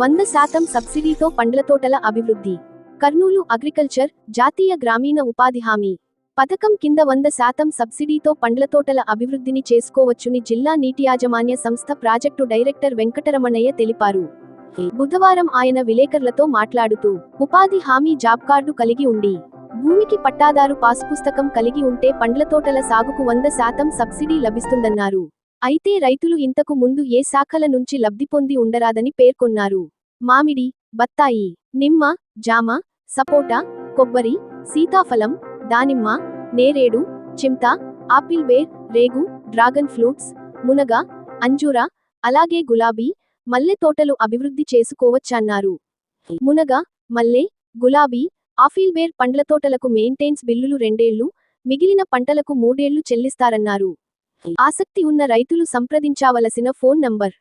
వంద శాతం సబ్సిడీతో పండ్ల తోటల అభివృద్ధి. కర్నూలు అగ్రికల్చర్ జాతీయ గ్రామీణ ఉపాధి హామీ. పథకం కింద వంద శాతం సబ్సిడీతో పండ్ల తోటల అభివృద్ధిని చేసుకోవచ్చుని జిల్లా నీటి యాజమాన్య సంస్థ ప్రాజెక్టు డైరెక్టర్ వెంకటరమణయ్య తెలిపారు. బుధవారం ఆయన విలేకరులతో మాట్లాడుతూ ఉపాధి హామీ జాబ్ కార్డు కలిగి ఉండి భూమికి పట్టాదారు పాసు పుస్తకం కలిగి ఉంటే పండ్ల తోటల సాగుకు వంద శాతం సబ్సిడీ లభిస్తుందన్నారు. అయితే రైతులు ఇంతకు ముందు ఏ శాఖల నుంచి లబ్ధి పొంది ఉండరాదని పేర్కొన్నారు. మామిడి బత్తాయి నిమ్మ జామ సపోటా కొబ్బరి సీతాఫలం దానిమ్మ నేరేడు చింత ఆపిల్ బేర్ రేగు డ్రాగన్ ఫ్రూట్స్ మునగ అంజూర అలాగే గులాబీ మల్లె తోటలు అభివృద్ధి చేసుకోవచ్చన్నారు. మునగ మల్లె గులాబీ ఆఫీల్ బేర్ పండ్ల తోటలకు మెయింటెన్స్ బిల్లులు రెండేళ్ళు మిగిలిన పంటలకు మూడేళ్ళు చెల్లిస్తారన్నారు. ఆసక్తి ఉన్న రైతులు సంప్రదించావలసిన ఫోన్ నంబర్.